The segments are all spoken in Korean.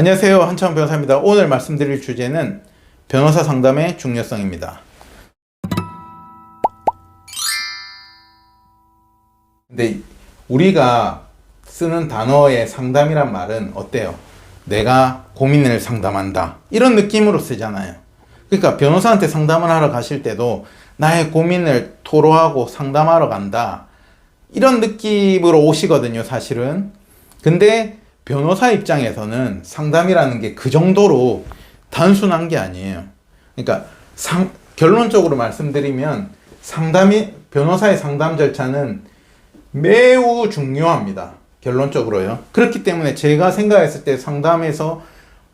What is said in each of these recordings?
안녕하세요. 한창 변호사입니다. 오늘 말씀드릴 주제는 변호사 상담의 중요성입니다. 근데 우리가 쓰는 단어의 상담이란 말은 어때요? 내가 고민을 상담한다. 이런 느낌으로 쓰잖아요. 그러니까 변호사한테 상담을 하러 가실 때도 나의 고민을 토로하고 상담하러 간다. 이런 느낌으로 오시거든요, 사실은. 근데 변호사 입장에서는 상담이라는 게 그 정도로 단순한 게 아니에요. 그러니까 상, 결론적으로 말씀드리면 상담이 변호사의 상담 절차는 매우 중요합니다. 결론적으로요. 그렇기 때문에 제가 생각했을 때 상담에서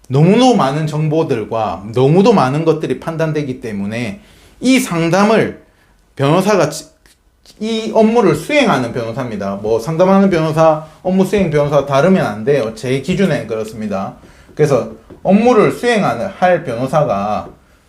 너무도 많은 정보들과 너무도 많은 것들이 판단되기 때문에 이 상담을 변호사가 지- 이 업무를 수행하는 변호사입니다. 뭐 상담하는 변호사, 업무 수행 변호사 다르면 안 돼요. 제 기준엔 그렇습니다. 그래서 업무를 수행하는 할 변호사가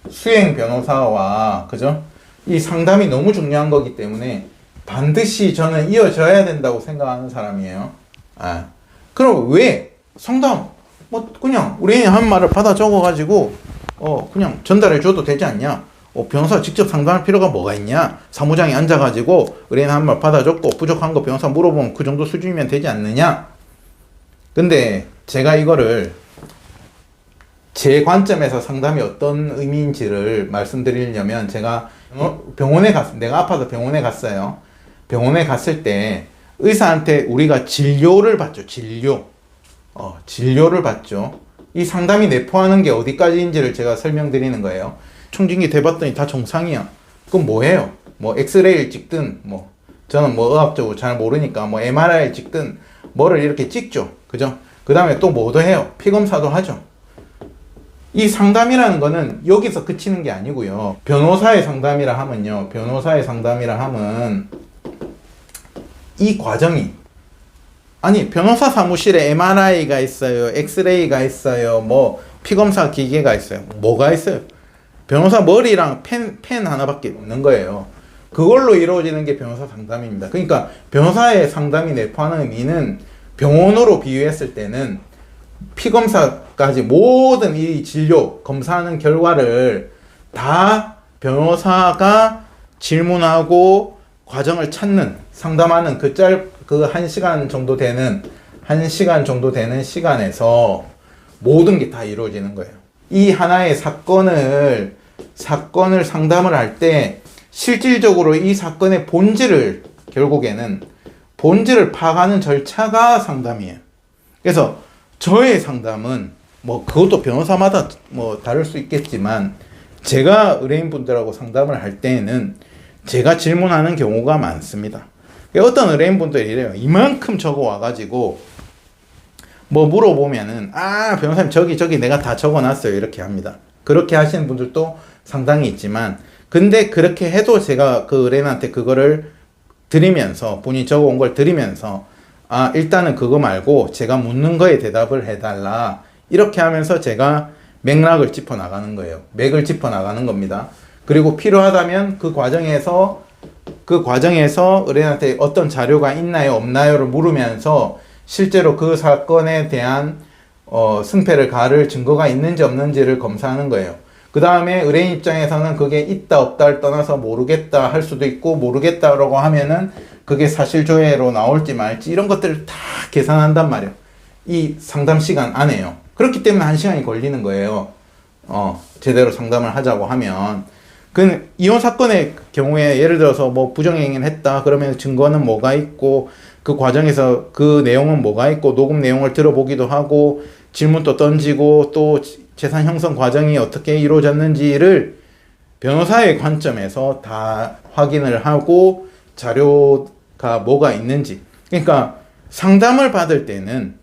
수행 변호사와 그죠? 이 상담이 너무 중요한 거기 때문에 반드시 저는 이어져야 된다고 생각하는 사람이에요. 아. 그럼 왜 상담 뭐 그냥 우리 한 말을 받아 적어 가지고 어 그냥 전달해 줘도 되지 않냐? 어, 변호사 직접 상담할 필요가 뭐가 있냐? 사무장이 앉아가지고 의뢰인 한 말 받아줬고 부족한 거 변호사 물어보면 그 정도 수준이면 되지 않느냐? 근데 제가 이거를 제 관점에서 상담이 어떤 의미인지를 말씀드리려면 제가 어, 병원에 갔, 내가 아파서 병원에 갔어요. 병원에 갔을 때 의사한테 우리가 진료를 받죠. 진료. 어, 진료를 받죠. 이 상담이 내포하는 게 어디까지인지를 제가 설명드리는 거예요. 청진기 대봤더니 다 정상이야. 그럼 뭐해요? 뭐 엑스레이를 찍든 뭐 저는 뭐 의학적으로 잘 모르니까 뭐 MRI를 찍든 뭐를 이렇게 찍죠. 그죠? 그 다음에 또 뭐도 해요. 피 검사도 하죠. 이 상담이라는 거는 여기서 그치는 게 아니고요. 변호사의 상담이라 하면요. 변호사의 상담이라 하면 이 과정이 아니 변호사 사무실에 MRI가 있어요. 엑스레이가 있어요. 뭐 피검사 기계가 있어요. 뭐가 있어요? 변호사 머리랑 펜, 펜 하나밖에 없는 거예요. 그걸로 이루어지는 게 변호사 상담입니다. 그러니까 변호사의 상담이 내포하는 의미는 병원으로 비유했을 때는 피검사까지 모든 이 진료, 검사하는 결과를 다 변호사가 질문하고 과정을 찾는, 상담하는 그 짤, 그한 시간 정도 되는, 한 시간 정도 되는 시간에서 모든 게 다 이루어지는 거예요. 이 하나의 사건을, 사건을 상담을 할 때 실질적으로 이 사건의 본질을 결국에는 본질을 파악하는 절차가 상담이에요. 그래서 저의 상담은 뭐 그것도 변호사마다 뭐 다를 수 있겠지만 제가 의뢰인 분들하고 상담을 할 때에는 제가 질문하는 경우가 많습니다. 어떤 의뢰인 분들이 이래요. 이만큼 적어 와가지고 뭐 물어보면은 아 변호사님 저기 저기 내가 다 적어놨어요 이렇게 합니다. 그렇게 하시는 분들도 상당히 있지만 근데 그렇게 해도 제가 그 의뢰인한테 그거를 드리면서 본인이 적어온 걸 드리면서 아 일단은 그거 말고 제가 묻는 거에 대답을 해달라 이렇게 하면서 제가 맥락을 짚어 나가는 거예요. 맥을 짚어 나가는 겁니다. 그리고 필요하다면 그 과정에서 그 과정에서 의뢰인한테 어떤 자료가 있나요 없나요를 물으면서 실제로 그 사건에 대한 어, 승패를 가를 증거가 있는지 없는지를 검사하는 거예요. 그 다음에 의뢰인 입장에서는 그게 있다 없다를 떠나서 모르겠다 할 수도 있고 모르겠다라고 하면은 그게 사실 조회로 나올지 말지 이런 것들을 다 계산한단 말이에요. 이 상담 시간 안에요. 그렇기 때문에 한 시간이 걸리는 거예요. 어, 제대로 상담을 하자고 하면. 그 이혼 사건의 경우에 예를 들어서 뭐 부정행위를 했다 그러면 증거는 뭐가 있고 그 과정에서 그 내용은 뭐가 있고 녹음 내용을 들어보기도 하고 질문도 던지고 또 재산 형성 과정이 어떻게 이루어졌는지를 변호사의 관점에서 다 확인을 하고 자료가 뭐가 있는지. 그러니까 상담을 받을 때는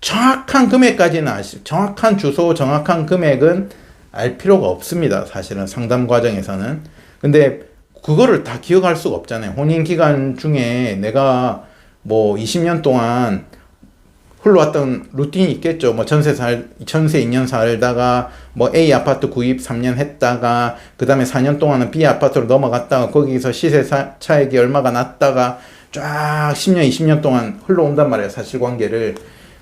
정확한 금액까지는 아시 정확한 주소 정확한 금액은 알 필요가 없습니다. 사실은 상담 과정에서는. 근데 그거를 다 기억할 수가 없잖아요. 혼인 기간 중에 내가 뭐 20년 동안 흘러왔던 루틴이 있겠죠. 뭐 전세 살, 전세 2년 살다가 뭐 A 아파트 구입 3년 했다가 그 다음에 4년 동안은 B 아파트로 넘어갔다가 거기서 시세 사, 차익이 얼마가 났다가 쫙 10년, 20년 동안 흘러온단 말이에요. 사실관계를.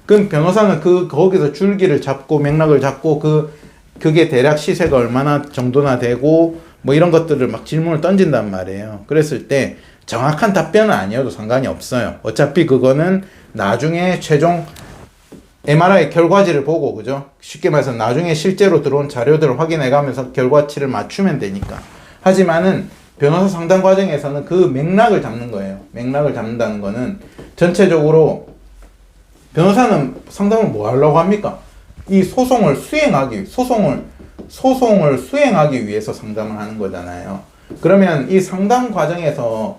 그럼 변호사는 그 거기서 줄기를 잡고 맥락을 잡고 그 그게 대략 시세가 얼마나 정도나 되고 뭐 이런 것들을 막 질문을 던진단 말이에요. 그랬을 때 정확한 답변은 아니어도 상관이 없어요. 어차피 그거는 나중에 최종 MRI 결과지를 보고 그죠? 쉽게 말해서 나중에 실제로 들어온 자료들을 확인해 가면서 결과치를 맞추면 되니까. 하지만은 변호사 상담 과정에서는 그 맥락을 잡는 거예요. 맥락을 잡는다는 거는 전체적으로 변호사는 상담을 뭐 하려고 합니까? 이 소송을 수행하기 소송을 소송을 수행하기 위해서 상담을 하는 거잖아요. 그러면 이 상담 과정에서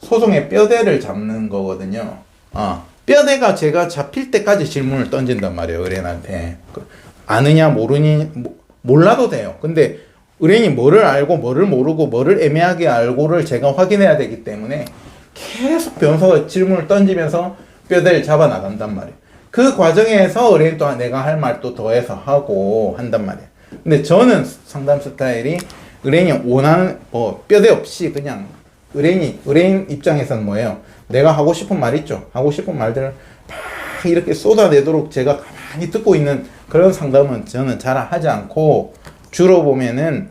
소송의 뼈대를 잡는 거거든요. 아, 뼈대가 제가 잡힐 때까지 질문을 던진단 말이에요, 의뢰인한테. 그, 아느냐, 모르니, 모- 몰라도 돼요. 근데 의뢰인이 뭐를 알고, 뭐를 모르고, 뭐를 애매하게 알고를 제가 확인해야 되기 때문에 계속 변호사가 질문을 던지면서 뼈대를 잡아 나간단 말이에요. 그 과정에서 의뢰인 또한 내가 할 말 또 더해서 하고 한단 말이에요. 근데 저는 상담 스타일이 의뢰인이 원하는 뭐 뼈대 없이 그냥 의뢰인이 의뢰인 입장에서는 뭐예요? 내가 하고 싶은 말 있죠. 하고 싶은 말들을 막 이렇게 쏟아내도록 제가 가만히 듣고 있는 그런 상담은 저는 잘 하지 않고 주로 보면은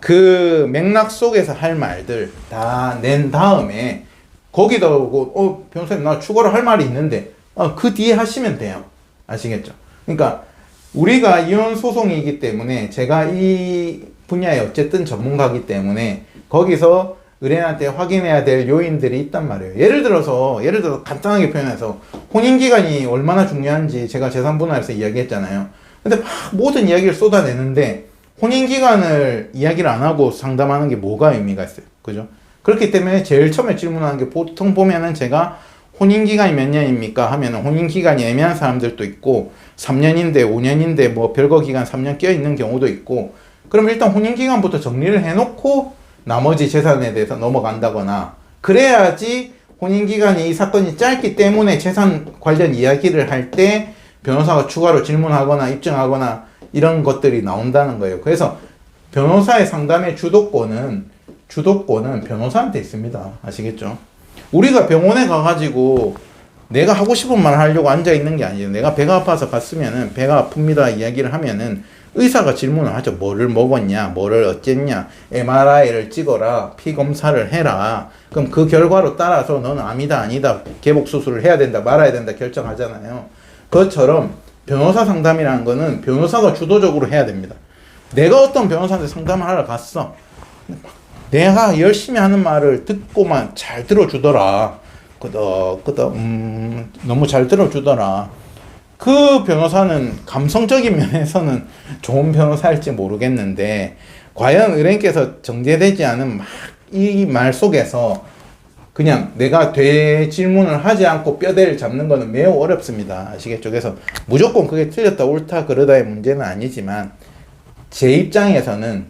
그 맥락 속에서 할 말들 다 낸 다음에 거기다 오고 어 변호사님 나 추가로 할 말이 있는데 어, 그 뒤에 하시면 돼요 아시겠죠 그러니까 우리가 이혼 소송이기 때문에 제가 이 분야에 어쨌든 전문가기 때문에 거기서 의뢰인한테 확인해야 될 요인들이 있단 말이에요. 예를 들어서 예를 들어 간단하게 표현해서 혼인 기간이 얼마나 중요한지 제가 재산 분할에서 이야기했잖아요. 근데 막 모든 이야기를 쏟아내는데 혼인 기간을 이야기를 안 하고 상담하는 게 뭐가 의미가 있어요. 그죠? 그렇기 때문에 제일 처음에 질문하는 게 보통 보면은 제가 혼인 기간이 몇 년입니까? 하면은 혼인 기간이 애매한 사람들도 있고 3년인데 5년인데 뭐 별거 기간 3년 껴 있는 경우도 있고 그럼 일단 혼인 기간부터 정리를 해 놓고 나머지 재산에 대해서 넘어간다거나 그래야지 혼인 기간이 이 사건이 짧기 때문에 재산 관련 이야기를 할 때 변호사가 추가로 질문하거나 입증하거나 이런 것들이 나온다는 거예요. 그래서 변호사의 상담의 주도권은 주도권은 변호사한테 있습니다. 아시겠죠? 우리가 병원에 가가지고 내가 하고 싶은 말 하려고 앉아 있는 게 아니에요. 내가 배가 아파서 갔으면은 배가 아픕니다 이야기를 하면은 의사가 질문을 하죠. 뭐를 먹었냐, 뭐를 어쨌냐, MRI를 찍어라, 피 검사를 해라. 그럼 그 결과로 따라서 너는 암이다 아니다, 개복 수술을 해야 된다 말아야 된다 결정하잖아요. 그것처럼 변호사 상담이라는 거는 변호사가 주도적으로 해야 됩니다. 내가 어떤 변호사한테 상담을 하러 갔어. 내가 열심히 하는 말을 듣고만 잘 들어주더라. 끄덕, 끄덕, 음, 너무 잘 들어주더라. 그 변호사는 감성적인 면에서는 좋은 변호사일지 모르겠는데, 과연 의뢰인께서 정제되지 않은 막 이 말 속에서 그냥 내가 되 질문을 하지 않고 뼈대를 잡는 거는 매우 어렵습니다. 아시겠죠? 그래서 무조건 그게 틀렸다, 옳다, 그러다의 문제는 아니지만, 제 입장에서는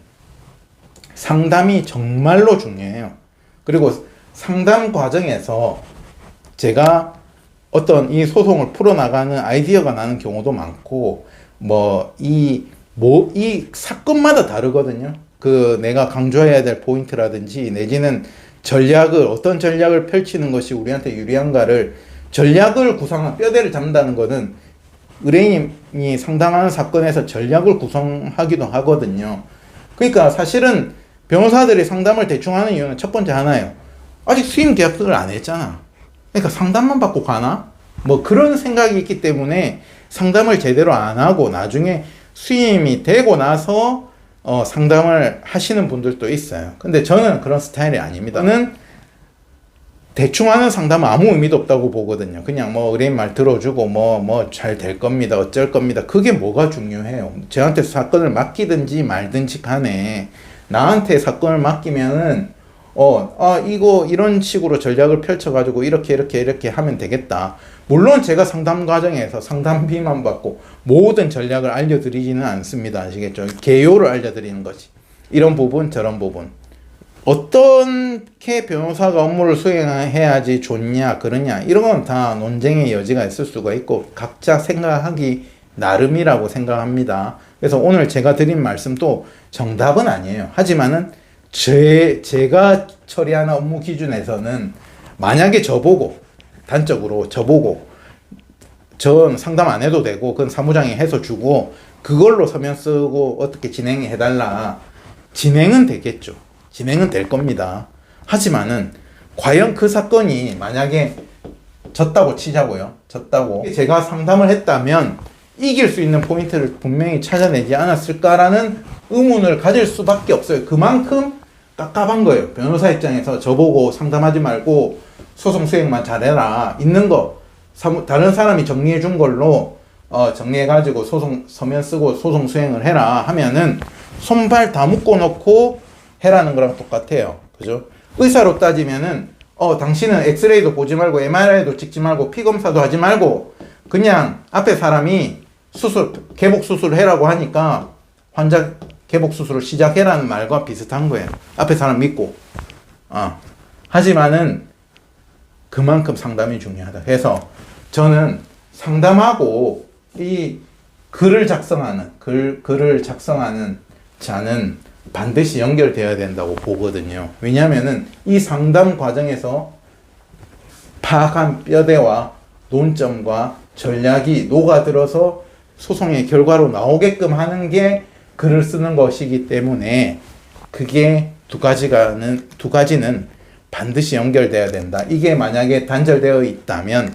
상담이 정말로 중요해요. 그리고 상담 과정에서 제가 어떤 이 소송을 풀어나가는 아이디어가 나는 경우도 많고, 뭐, 이, 뭐, 이 사건마다 다르거든요. 그 내가 강조해야 될 포인트라든지 내지는 전략을, 어떤 전략을 펼치는 것이 우리한테 유리한가를 전략을 구상한 뼈대를 잡는다는 거는 의뢰인이 상담하는 사건에서 전략을 구성하기도 하거든요. 그러니까 사실은 변호사들이 상담을 대충 하는 이유는 첫 번째 하나예요. 아직 수임 계약을 안 했잖아. 그러니까 상담만 받고 가나? 뭐 그런 생각이 있기 때문에 상담을 제대로 안 하고 나중에 수임이 되고 나서 어, 상담을 하시는 분들도 있어요. 근데 저는 그런 스타일이 아닙니다. 저는 대충 하는 상담은 아무 의미도 없다고 보거든요. 그냥 뭐 의뢰인 말 들어주고 뭐 뭐 잘 될 겁니다. 어쩔 겁니다. 그게 뭐가 중요해요. 저한테 사건을 맡기든지 말든지 간에 나한테 사건을 맡기면은 어, 아, 이거 이런 식으로 전략을 펼쳐가지고 이렇게 이렇게 이렇게 하면 되겠다. 물론 제가 상담 과정에서 상담비만 받고 모든 전략을 알려드리지는 않습니다. 아시겠죠? 개요를 알려드리는 거지. 이런 부분, 저런 부분. 어떻게 변호사가 업무를 수행해야지 좋냐, 그러냐, 이런 건 다 논쟁의 여지가 있을 수가 있고, 각자 생각하기 나름이라고 생각합니다. 그래서 오늘 제가 드린 말씀도 정답은 아니에요. 하지만은, 제, 제가 처리하는 업무 기준에서는, 만약에 저보고, 단적으로 저보고, 전 상담 안 해도 되고 그건 사무장이 해서 주고 그걸로 서면 쓰고 어떻게 진행해 달라. 진행은 되겠죠. 진행은 될 겁니다. 하지만은 과연 그 사건이 만약에 졌다고 치자고요. 졌다고 제가 상담을 했다면 이길 수 있는 포인트를 분명히 찾아내지 않았을까라는 의문을 가질 수밖에 없어요. 그만큼 깝깝한 거예요 변호사 입장에서 저보고 상담하지 말고 소송 수행만 잘해라 있는 거 사무, 다른 사람이 정리해 준 걸로 어, 정리해 가지고 소송 서면 쓰고 소송 수행을 해라 하면은 손발 다 묶어 놓고 해라는 거랑 똑같아요. 그죠? 의사로 따지면은 어 당신은 엑스레이도 보지 말고 MRI도 찍지 말고 피 검사도 하지 말고 그냥 앞에 사람이 수술 개복 수술을 해라고 하니까 환자 개복 수술을 시작해라는 말과 비슷한 거예요. 앞에 사람 믿고. 아 하지만은 그만큼 상담이 중요하다. 그래서 저는 상담하고 이 글을 작성하는 글 글을 작성하는 자는 반드시 연결되어야 된다고 보거든요. 왜냐하면은 이 상담 과정에서 파악한 뼈대와 논점과 전략이 녹아들어서 소송의 결과로 나오게끔 하는 게 글을 쓰는 것이기 때문에 그게 두 가지가는 두 가지는 반드시 연결돼야 된다. 이게 만약에 단절되어 있다면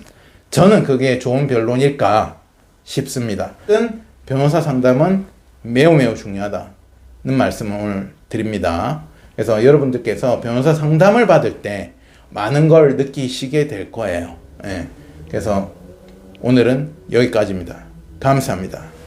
저는 그게 좋은 변론일까 싶습니다. 든 변호사 상담은 매우 매우 중요하다는 말씀을 오늘 드립니다. 그래서 여러분들께서 변호사 상담을 받을 때 많은 걸 느끼시게 될 거예요. 예. 그래서 오늘은 여기까지입니다. 감사합니다.